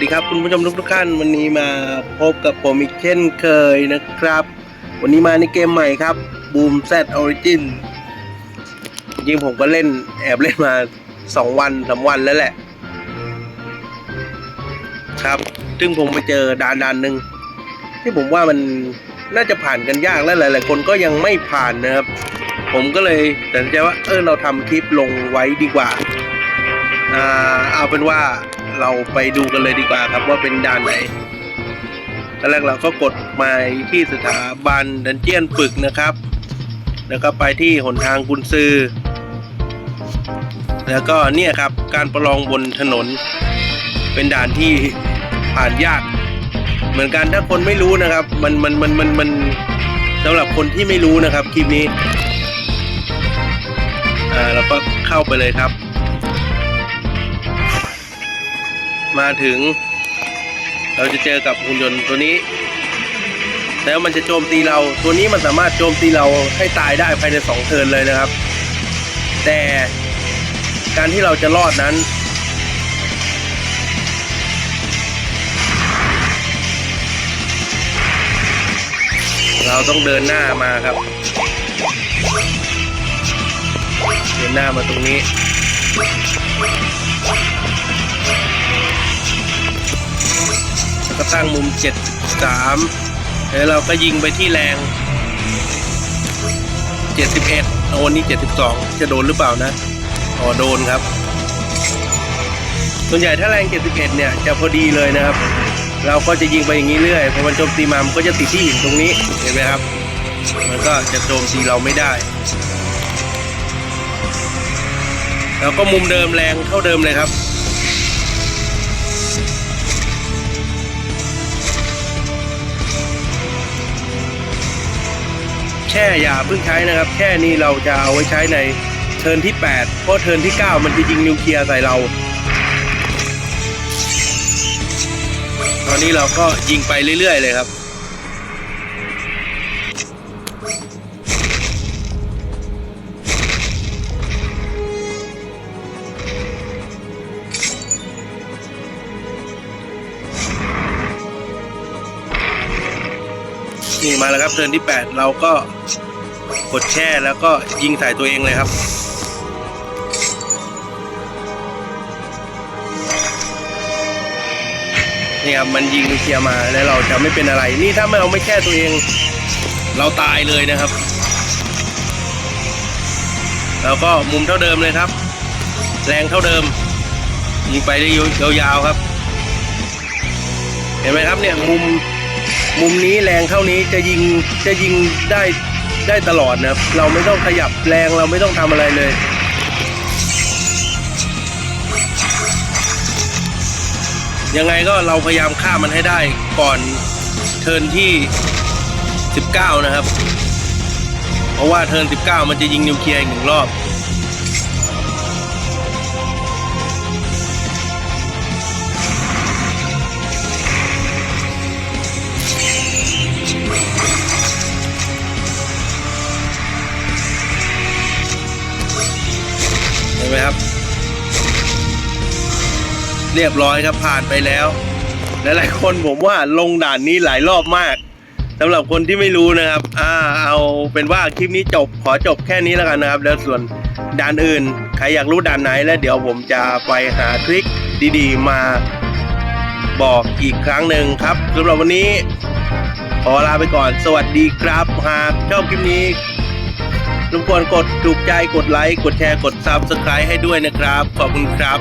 ดีครับคุณผู้ชมทุกท่านวันนี้มาพบกับผมอีกเช่นเคยนะครับ วันนี้มาในเกมใหม่ครับ Boom Z Origin จริงผมก็เล่นแอบเล่นมาสองวันสามวันแล้วแหละ ครับ ซึ่งผมไปเจอด่านด่านหนึ่งที่ผมว่ามันน่าจะผ่านกันยากและหลาย ๆ คนก็ยังไม่ผ่านนะครับ ผมก็เลยตัดสินใจว่าเออเราทำคลิปลงไว้ดีกว่าอ่า เอาเป็นว่าเราไปดูกันเลยดีกว่าครับว่าเป็นด่านไหนตอนแรกเราก็กดมาที่สถาบันดันเจียนฝึกนะครับ แล้วก็ไปที่หนทางกุนซือ แล้วก็เนี่ยครับการประลองบนถนน เป็นด่านที่ผ่านยาก เหมือนกันถ้าคนไม่รู้นะครับ มันมันมันมันมันสำหรับคนที่ไม่รู้นะครับคลิปนี้ อ่าเราก็เข้าไปเลยครับ มาถึง เราจะเจอกับหุ่นยนต์ตัวนี้ แล้วมันจะโจมตีเรา ตัวนี้มันสามารถโจมตีเราให้ตายได้ภายในสองเทิร์นเลยนะครับ แต่การที่เราจะรอดนั้น เราต้องเดินหน้ามาครับ เดินหน้ามาตรงนี้ ตั้งมุม 73แล้วเราก็ยิงไปที่แรง 71 โอ้นี่ 72 จะโดนหรือเปล่านะอ๋อโดนครับ ส่วนใหญ่ถ้าแรง 71 เนี่ย จะพอดีเลยนะครับ เราก็จะยิงไปอย่างนี้เรื่อยพอมันโจมตีมามันก็จะติดที่หินตรงนี้เห็นไหมครับ มันก็จะโจมตีเราไม่ได้แล้วก็มุมเดิมแรงเท่าเดิมเลยครับ แช่อย่าเพิ่งใช้นะครับ แช่นี้เราจะเอาไว้ใช้ในเทิร์นที่ 8 เพราะเทิร์นที่ 9 มันจะยิงนิวเคลียร์ใส่เรา ตอนนี้เราก็ยิงไปเรื่อยๆเลยครับ นี่มาแล้วครับเทินที่ 8 เราก็กดแช่แล้วก็ยิงใส่ตัวเองเลยครับ นี่ครับมันยิงเคลียร์มาแล้วเราจะไม่เป็นอะไร นี่ถ้าไม่เอาไม่แช่ตัวเอง เราตายเลยนะครับแล้วก็มุมเท่าเดิมเลยครับ แรงเท่าเดิม ยิงไปได้ยาวๆครับ เห็นไหมครับเนี่ยมุม มุมนี้แรงเท่านี้จะยิงจะยิงได้ได้ตลอดนะครับเราไม่ต้องขยับแรงเราไม่ต้องทำอะไรเลยยังไงก็เราพยายามฆ่ามันให้ได้ก่อนเทิร์นที่ 19 นะครับ เพราะว่าเทิร์น 19 มันจะยิงนิวเคลียร์อีกหนึ่งรอบ ไหมครับ เรียบร้อยครับผ่านไปแล้วหลายๆคนผมว่าลงด่านนี้หลายรอบมากสำหรับคนที่ไม่รู้นะครับ อ่า เอาเป็นว่าคลิปนี้จบ ขอจบแค่นี้แล้วกันนะครับ แล้วส่วนด่านอื่น ใครอยากรู้ด่านไหนแล้วเดี๋ยวผมจะไปหาทริคดีๆ มาบอกอีกครั้งหนึ่งครับสำหรับวันนี้ ขอลาไปก่อน สวัสดีครับ หากชอบคลิปนี้ รบกวนกดถูกใจกดไลค์กดแชร์กด Subscribe ให้ด้วยนะครับ ขอบคุณครับ